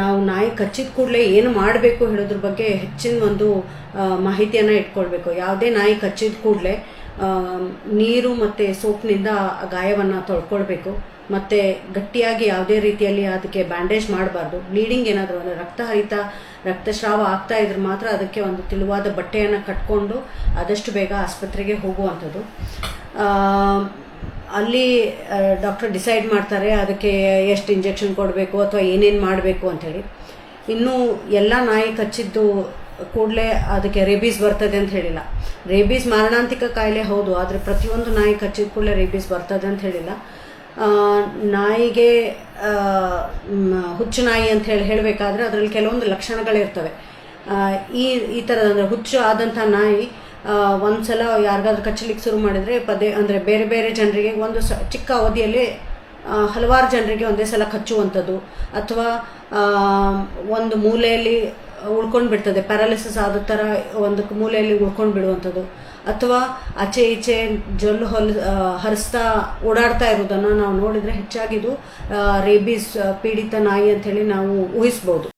ನಾವು ನಾಯಿ ಕಚ್ಚಿದ ಕೂಡಲೇ ಏನು ಮಾಡಬೇಕು ಹೇಳೋದ್ರ ಬಗ್ಗೆ ಹೆಚ್ಚಿನ ಒಂದು ಮಾಹಿತಿಯನ್ನು ಇಟ್ಕೊಳ್ಬೇಕು. ಯಾವುದೇ ನಾಯಿ ಕಚ್ಚಿದ ಕೂಡಲೇ ನೀರು ಮತ್ತು ಸೋಪ್ನಿಂದ ಗಾಯವನ್ನು ತೊಳ್ಕೊಳ್ಬೇಕು. ಮತ್ತು ಗಟ್ಟಿಯಾಗಿ ಯಾವುದೇ ರೀತಿಯಲ್ಲಿ ಅದಕ್ಕೆ ಬ್ಯಾಂಡೇಜ್ ಮಾಡಬಾರ್ದು. ಬ್ಲೀಡಿಂಗ್ ಏನಾದರೂ, ಅಂದರೆ ರಕ್ತ ಹರಿತ ರಕ್ತಸ್ರಾವ ಆಗ್ತಾ ಇದ್ರೆ ಮಾತ್ರ ಅದಕ್ಕೆ ಒಂದು ತೆಳುವಾದ ಬಟ್ಟೆಯನ್ನು ಕಟ್ಕೊಂಡು ಆದಷ್ಟು ಬೇಗ ಆಸ್ಪತ್ರೆಗೆ ಹೋಗುವಂಥದ್ದು. ಅಲ್ಲಿ ಡಾಕ್ಟರ್ ಡಿಸೈಡ್ ಮಾಡ್ತಾರೆ ಅದಕ್ಕೆ ಎಷ್ಟು ಇಂಜೆಕ್ಷನ್ ಕೊಡಬೇಕು ಅಥವಾ ಏನೇನು ಮಾಡಬೇಕು ಅಂಥೇಳಿ ಇನ್ನೂ ಎಲ್ಲ ನಾಯಿ ಕಚ್ಚಿದ್ದು ಕೂಡಲೇ ಅದಕ್ಕೆ ರೇಬೀಸ್ ಬರ್ತದೆ ಅಂತ ಹೇಳಿಲ್ಲ. ರೇಬೀಸ್ ಮಾರಣಾಂತಿಕ ಕಾಯಿಲೆ ಹೌದು, ಆದರೆ ಪ್ರತಿಯೊಂದು ನಾಯಿ ಕಚ್ಚಿದ ಕೂಡಲೇ ರೇಬೀಸ್ ಬರ್ತದೆ ಅಂತ ಹೇಳಿಲ್ಲ. ನಾಯಿಗೆ ಹುಚ್ಚು ನಾಯಿ ಅಂತ ಹೇಳಿ ಹೇಳಬೇಕಾದ್ರೆ ಅದರಲ್ಲಿ ಕೆಲವೊಂದು ಲಕ್ಷಣಗಳಿರ್ತವೆ. ಈ ಈ ಥರದ ಹುಚ್ಚು ಆದಂಥ ನಾಯಿ ಆ, ಒಂದ್ಸಲ ಯಾರಿಗಾದ್ರೂ ಕಚ್ಚಲಿಕ್ಕೆ ಶುರು ಮಾಡಿದರೆ ಪದೇ ಅಂದರೆ ಬೇರೆ ಬೇರೆ ಜನರಿಗೆ ಒಂದು ಸ ಚಿಕ್ಕ ಅವಧಿಯಲ್ಲಿ ಹಲವಾರು ಜನರಿಗೆ ಒಂದೇ ಸಲ ಕಚ್ಚುವಂಥದ್ದು. ಅಥವಾ ಒಂದು ಮೂಲೆಯಲ್ಲಿ ಉಳ್ಕೊಂಡು ಬಿಡ್ತದೆ. ಪ್ಯಾರಾಲಿಸಿಸ್ ಆದ ಥರ ಒಂದು ಮೂಲೆಯಲ್ಲಿ ಉಳ್ಕೊಂಡು ಬಿಡುವಂಥದ್ದು. ಅಥವಾ ಆಚೆ ಈಚೆ ಜೊಲ್ಲು ಹೊಲ್ ಹರಿಸ್ತಾ ಓಡಾಡ್ತಾ ಇರೋದನ್ನು ನಾವು ನೋಡಿದರೆ ಹೆಚ್ಚಾಗಿದು ರೇಬೀಸ್ ಪೀಡಿತ ನಾಯಿ ಅಂಥೇಳಿ ನಾವು ಊಹಿಸ್ಬೋದು.